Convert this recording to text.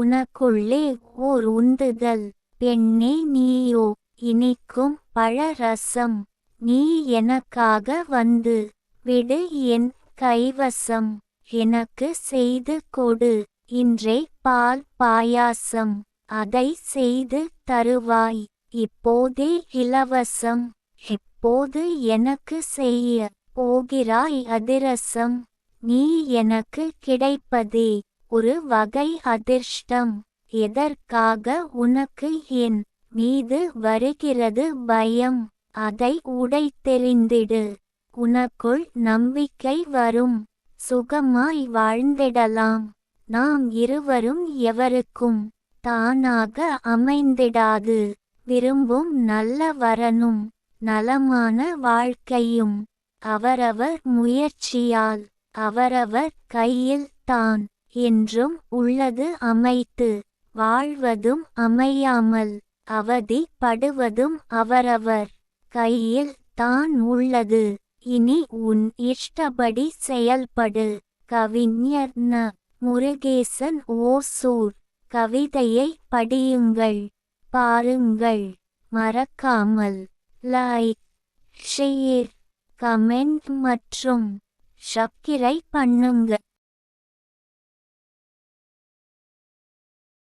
உனக்குள்ளே ஓர் உந்துதல். பெண்ணே நீயோ இனிக்கும் பழரசம் நீ எனக்காக வந்து விடு என் கைவசம். எனக்கு செய்து கொடு இன்றே பால் பாயாசம். அதை செய்து தருவாய் இப்போதே இலவசம். இப்போது எனக்கு செய்ய போகிறாய் அதிரசம். நீ எனக்கு கிடைப்பதே. ஒரு வகை அதிர்ஷ்டம். எதற்காக உனக்கு என் மீது வருகிறது பயம்? அதை உடைத்தெறிந்திடு. உனக்குள் நம்பிக்கை வரும். சுகமாய் வாழ்ந்திடலாம். நாம் இருவரும் எவருக்கும் தானாக அமைந்திடாது. விரும்பும் நல்ல வரனும் நலமான வாழ்க்கையும். அவரவர் முயற்சியால் அவரவர் கையில் தான். என்றும் உள்ளது அமைத்து வாழ்வதும் அமையாமல் அவதிப்படுவதும் அவரவர் கையில் தான் உள்ளது. இனி உன் இஷ்டப்படி செயல்படு. கவிஞர் ந. முருகேசன் ஓசூர். கவிதையை படியுங்கள். பாருங்கள். மறக்காமல் லைக் ஷேர் கமெண்ட் மற்றும் சப்கிரை பண்ணுங்க.